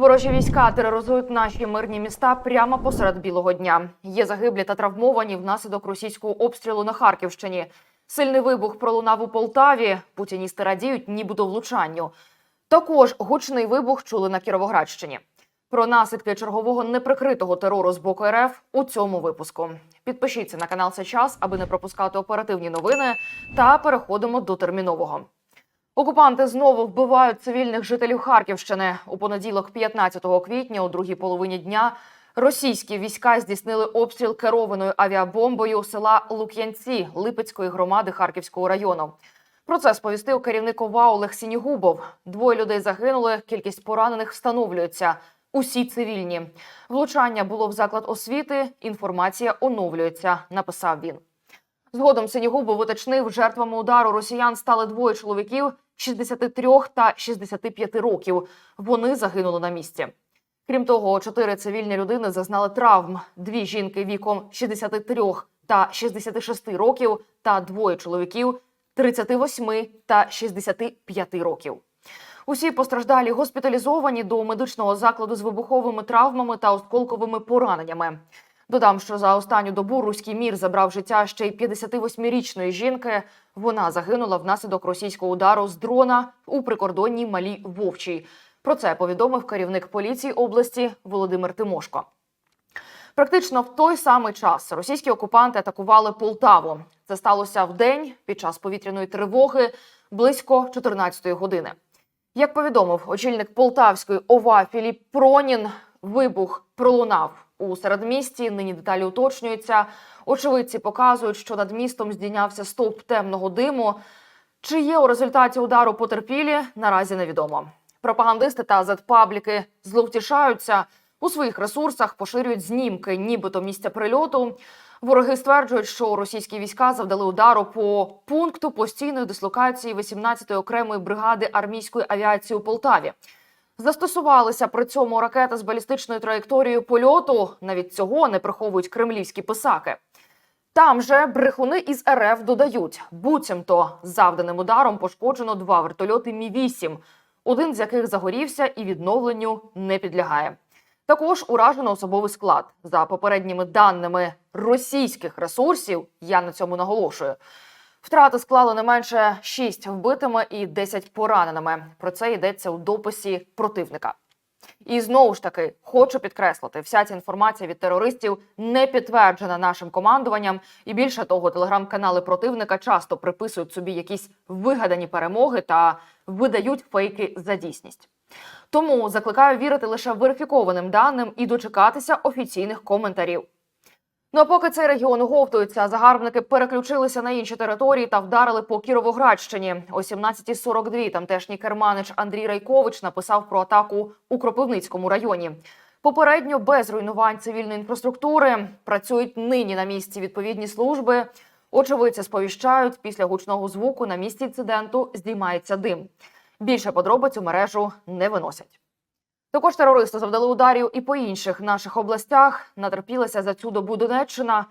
Ворожі війська тероризують наші мирні міста прямо посеред білого дня. Є загиблі та травмовані внаслідок російського обстрілу на Харківщині. Сильний вибух пролунав у Полтаві. Путіністи радіють, нібито влучанню. Також гучний вибух чули на Кіровоградщині. Про наслідки чергового неприкритого терору з боку РФ у цьому випуску. Підпишіться на канал Сейчас, аби не пропускати оперативні новини. Та переходимо до термінового. Окупанти знову вбивають цивільних жителів Харківщини. У понеділок, 15 квітня, у другій половині дня, російські війська здійснили обстріл керованою авіабомбою села Лук'янці Липецької громади Харківського району. Про це сповістив керівник ОВА Олег Сінігубов. Двоє людей загинули, кількість поранених встановлюється. Усі цивільні. Влучання було в заклад освіти. Інформація оновлюється, написав він. Згодом Синігубов уточнив, жертвами удару росіян стали двоє чоловіків 63 та 65 років. Вони загинули на місці. Крім того, чотири цивільні людини зазнали травм: дві жінки віком 63 та 66 років, та двоє чоловіків 38 та 65 років. Усі постраждалі госпіталізовані до медичного закладу з вибуховими травмами та осколковими пораненнями. Додам, що за останню добу руський мір забрав життя ще й 58-річної жінки. Вона загинула внаслідок російського удару з дрона у прикордонній малій Вовчій. Про це повідомив керівник поліції області Володимир Тимошко. Практично в той самий час російські окупанти атакували Полтаву. Це сталося в день під час повітряної тривоги близько 14-ї години. Як повідомив очільник Полтавської ОВА Філіп Пронін, вибух пролунав у середмісті. Нині деталі уточнюються. Очевидці показують, що над містом здійнявся стовп темного диму. Чи є у результаті удару потерпілі, наразі невідомо. Пропагандисти та зетпабліки зловтішаються у своїх ресурсах, поширюють знімки, нібито місця прильоту. Вороги стверджують, що російські війська завдали удару по пункту постійної дислокації 18-ї окремої бригади армійської авіації у Полтаві. Застосувалися при цьому ракети з балістичною траєкторією польоту. Навіть цього не приховують кремлівські писаки. Там же брехуни із РФ додають, буцімто завданим ударом пошкоджено два вертольоти Мі 8 один з яких загорівся і відновленню не підлягає. Також уражено особовий склад за попередніми даними російських ресурсів. Я на цьому наголошую. Втрати склали не менше 6 вбитими і 10 пораненими. Про це йдеться у дописі противника. І знову ж таки хочу підкреслити, вся ця інформація від терористів не підтверджена нашим командуванням. І більше того, телеграм-канали противника часто приписують собі якісь вигадані перемоги та видають фейки за дійсність. Тому закликаю вірити лише верифікованим даним і дочекатися офіційних коментарів. Ну а поки цей регіон оговтується, загарбники переключилися на інші території та вдарили по Кіровоградщині. О 17.42 тамтешній керманич Андрій Райкович написав про атаку у Кропивницькому районі. Попередньо без руйнувань цивільної інфраструктури працюють нині на місці відповідні служби. Очевидці сповіщають, після гучного звуку на місці інциденту здіймається дим. Більше подробиць у мережу не виносять. Також терористи завдали ударів і по інших наших областях. Натерпілася за цю добу Донеччина.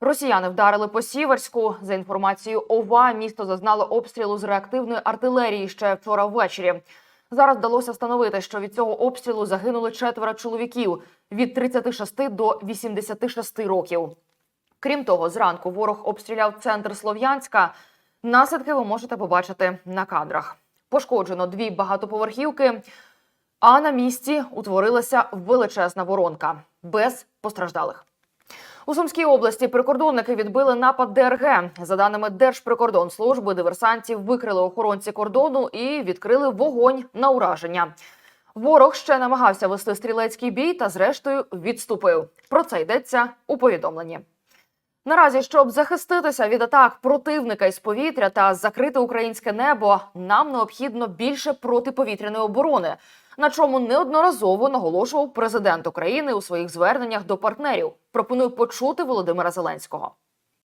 Росіяни вдарили по Сіверську. За інформацією ОВА, місто зазнало обстрілу з реактивної артилерії ще вчора ввечері. Зараз вдалося встановити, що від цього обстрілу загинули четверо чоловіків від 36 до 86 років. Крім того, зранку ворог обстріляв центр Слов'янська. Наслідки ви можете побачити на кадрах. Пошкоджено дві багатоповерхівки. А на місці утворилася величезна воронка без постраждалих. У Сумській області прикордонники відбили напад ДРГ. За даними Держприкордонслужби, диверсантів викрили охоронці кордону і відкрили вогонь на ураження. Ворог ще намагався вести стрілецький бій та, зрештою, відступив. Про це йдеться у повідомленні. Наразі, щоб захиститися від атак противника із повітря та закрити українське небо, нам необхідно більше протиповітряної оборони, на чому неодноразово наголошував президент України у своїх зверненнях до партнерів. Пропоную почути Володимира Зеленського.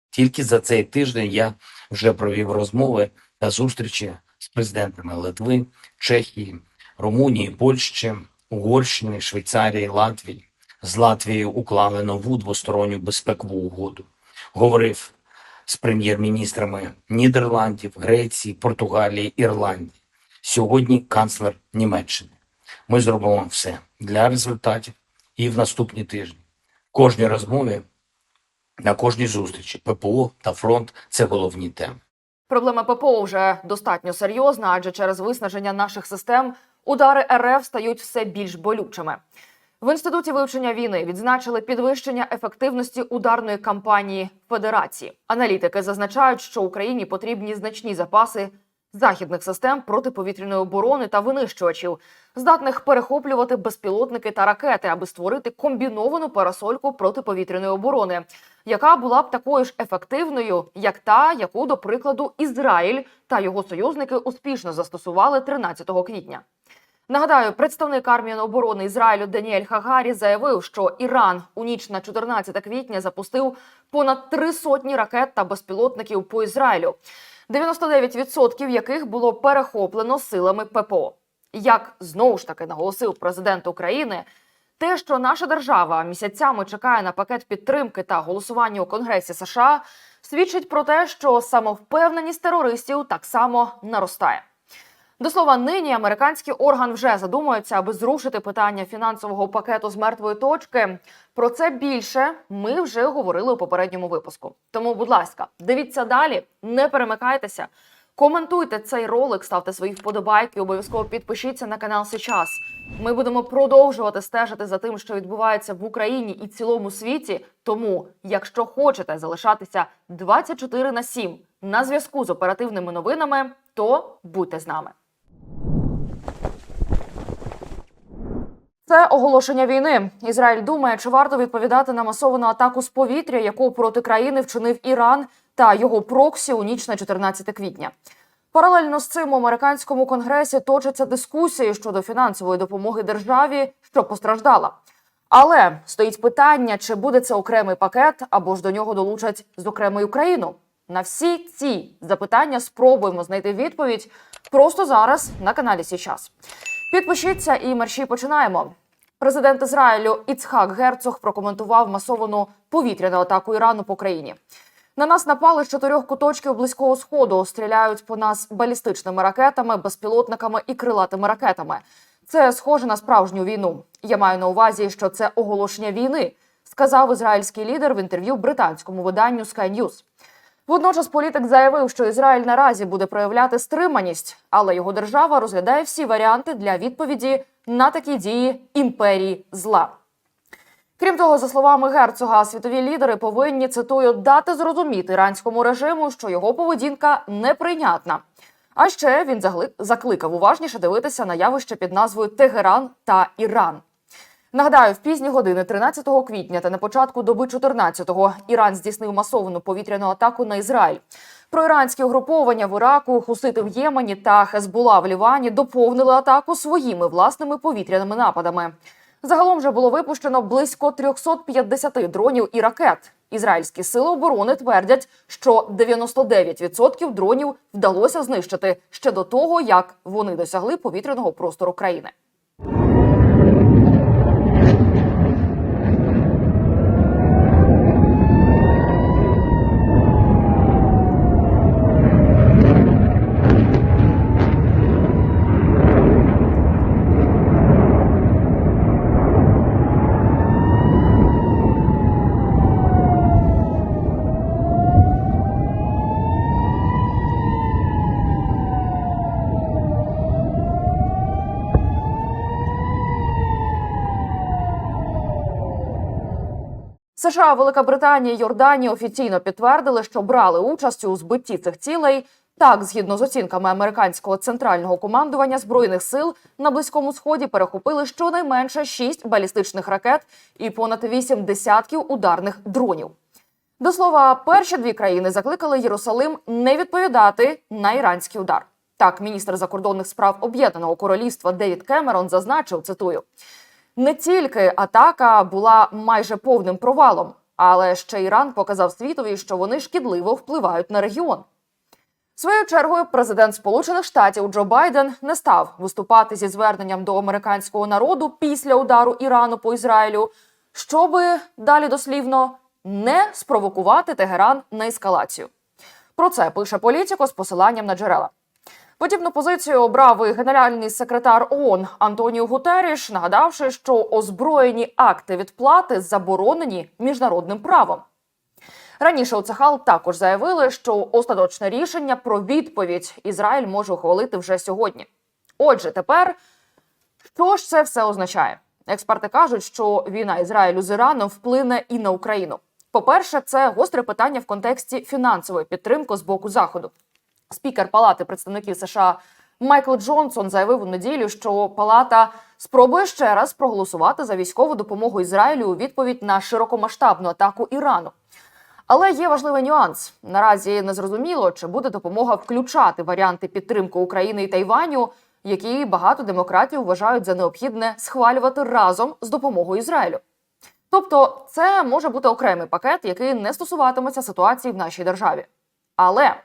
Тільки за цей тиждень я вже провів розмови та зустрічі з президентами Литви, Чехії, Румунії, Польщі, Угорщини, Швейцарії, Латвії. З Латвією уклали нову двосторонню безпекову угоду. Говорив з прем'єр-міністрами Нідерландів, Греції, Португалії, Ірландії. Сьогодні канцлер Німеччини. Ми зробимо все для результатів і в наступні тижні. Кожній розмові, на кожній зустрічі ППО та фронт це головні теми. Проблема ППО вже достатньо серйозна, адже через виснаження наших систем удари РФ стають все більш болючими. В інституті вивчення війни відзначили підвищення ефективності ударної кампанії Федерації. Аналітики зазначають, що Україні потрібні значні запаси західних систем протиповітряної оборони та винищувачів, здатних перехоплювати безпілотники та ракети, аби створити комбіновану парасольку протиповітряної оборони, яка була б такою ж ефективною, як та, яку, до прикладу, Ізраїль та його союзники успішно застосували 13 квітня. Нагадаю, представник армії оборони Ізраїлю Даніель Хагарі заявив, що Іран у ніч на 14 квітня запустив понад три сотні ракет та безпілотників по Ізраїлю, 99% яких було перехоплено силами ППО. Як знову ж таки наголосив президент України, те, що наша держава місяцями чекає на пакет підтримки та голосування у Конгресі США, свідчить про те, що самовпевненість терористів так само наростає. До слова, нині американський орган вже задумується, аби зрушити питання фінансового пакету з мертвої точки. Про це більше ми вже говорили у попередньому випуску. Тому, будь ласка, дивіться далі, не перемикайтеся. Коментуйте цей ролик, ставте свої вподобайки, обов'язково підпишіться на канал Сейчас. Ми будемо продовжувати стежити за тим, що відбувається в Україні і цілому світі. Тому, якщо хочете залишатися 24 на 7 на зв'язку з оперативними новинами, то будьте з нами. Це оголошення війни. Ізраїль думає, чи варто відповідати на масовану атаку з повітря, яку проти країни вчинив Іран та його проксі у ніч на 14 квітня. Паралельно з цим у американському конгресі точаться дискусії щодо фінансової допомоги державі, що постраждала. Але стоїть питання, чи буде це окремий пакет, або ж до нього долучать з окремою країну. На всі ці запитання спробуємо знайти відповідь просто зараз на каналі Січас. Підпишіться і мерщій починаємо. Президент Ізраїлю Іцхак Герцог прокоментував масовану повітряну атаку Ірану по країні. На нас напали з чотирьох куточків близького сходу. Стріляють по нас балістичними ракетами, безпілотниками і крилатими ракетами. Це схоже на справжню війну. Я маю на увазі, що це оголошення війни, сказав ізраїльський лідер в інтерв'ю британському виданню Sky News. Водночас політик заявив, що Ізраїль наразі буде проявляти стриманість, але його держава розглядає всі варіанти для відповіді на такі дії імперії зла. Крім того, за словами герцога, світові лідери повинні цитую дати зрозуміти іранському режиму, що його поведінка неприйнятна. А ще він закликав уважніше дивитися на явище під назвою Тегеран та Іран. Нагадаю, в пізні години 13 квітня та на початку доби 14-го Іран здійснив масовану повітряну атаку на Ізраїль. Проіранські угруповання в Іраку, хусити в Ємені та Хезбула в Лівані доповнили атаку своїми власними повітряними нападами. Загалом же було випущено близько 350 дронів і ракет. Ізраїльські сили оборони твердять, що 99% дронів вдалося знищити ще до того, як вони досягли повітряного простору країни. США, Велика Британія і Йорданія офіційно підтвердили, що брали участь у збитті цих цілей. Так, згідно з оцінками американського центрального командування збройних сил на близькому сході перехопили щонайменше шість балістичних ракет і понад вісім десятків ударних дронів. До слова, перші дві країни закликали Єрусалим не відповідати на іранський удар. Так, міністр закордонних справ Об'єднаного Королівства Девід Кемерон зазначив, цитую: не тільки атака була майже повним провалом, але ще Іран показав світові, що вони шкідливо впливають на регіон. Своєю чергою президент Сполучених Штатів Джо Байден не став виступати зі зверненням до американського народу після удару Ірану по Ізраїлю, щоби далі дослівно не спровокувати Тегеран на ескалацію. Про це пише політико з посиланням на джерела. Подібну позицію обрав і генеральний секретар ООН Антоніо Гутеріш, нагадавши, що озброєні акти відплати заборонені міжнародним правом. Раніше у Цехал також заявили, що остаточне рішення про відповідь Ізраїль може ухвалити вже сьогодні. Отже, тепер що ж це все означає? Експерти кажуть, що війна Ізраїлю з Іраном вплине і на Україну. По-перше, це гостре питання в контексті фінансової підтримки з боку заходу. Спікер Палати представників США Майкл Джонсон заявив у неділю, що Палата спробує ще раз проголосувати за військову допомогу Ізраїлю у відповідь на широкомасштабну атаку Ірану. Але є важливий нюанс. Наразі не зрозуміло, чи буде допомога включати варіанти підтримки України і Тайваню, які багато демократів вважають за необхідне схвалювати разом з допомогою Ізраїлю. Тобто, це може бути окремий пакет, який не стосуватиметься ситуації в нашій державі. Але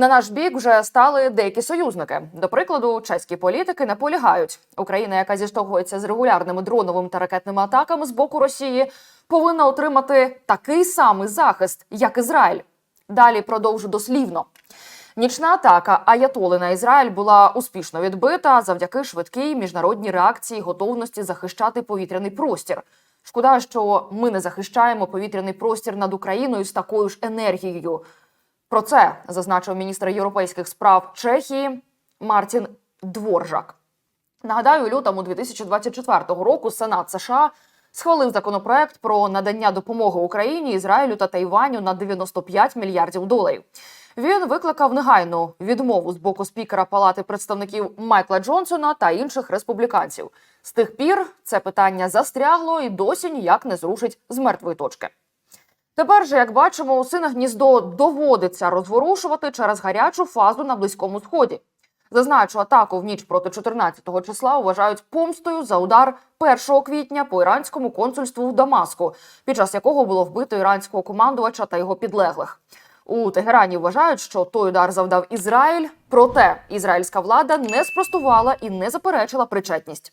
на наш бік вже стали деякі союзники. До прикладу, чеські політики наполягають, Україна, яка зіштовхується з регулярними дроновими та ракетними атаками з боку Росії, повинна отримати такий самий захист, як Ізраїль. Далі продовжу дослівно. Нічна атака Аятоли на Ізраїль була успішно відбита завдяки швидкій міжнародній реакції готовності захищати повітряний простір. Шкода, що ми не захищаємо повітряний простір над Україною з такою ж енергією. Про це зазначив міністр європейських справ Чехії Мартін Дворжак. Нагадаю, у лютому 2024 року Сенат США схвалив законопроект про надання допомоги Україні, Ізраїлю та Тайваню на 95 мільярдів доларів. Він викликав негайну відмову з боку спікера Палати представників Майкла Джонсона та інших республіканців. З тих пір це питання застрягло і досі ніяк не зрушить з мертвої точки. Тепер же, як бачимо, усине гніздо доводиться розворушувати через гарячу фазу на близькому сході. Зазначу, атаку в ніч проти 14 числа вважають помстою за удар 1 квітня по іранському консульству в Дамаску, під час якого було вбито іранського командувача та його підлеглих. У Тегерані вважають, що той удар завдав Ізраїль, проте ізраїльська влада не спростувала і не заперечила причетність.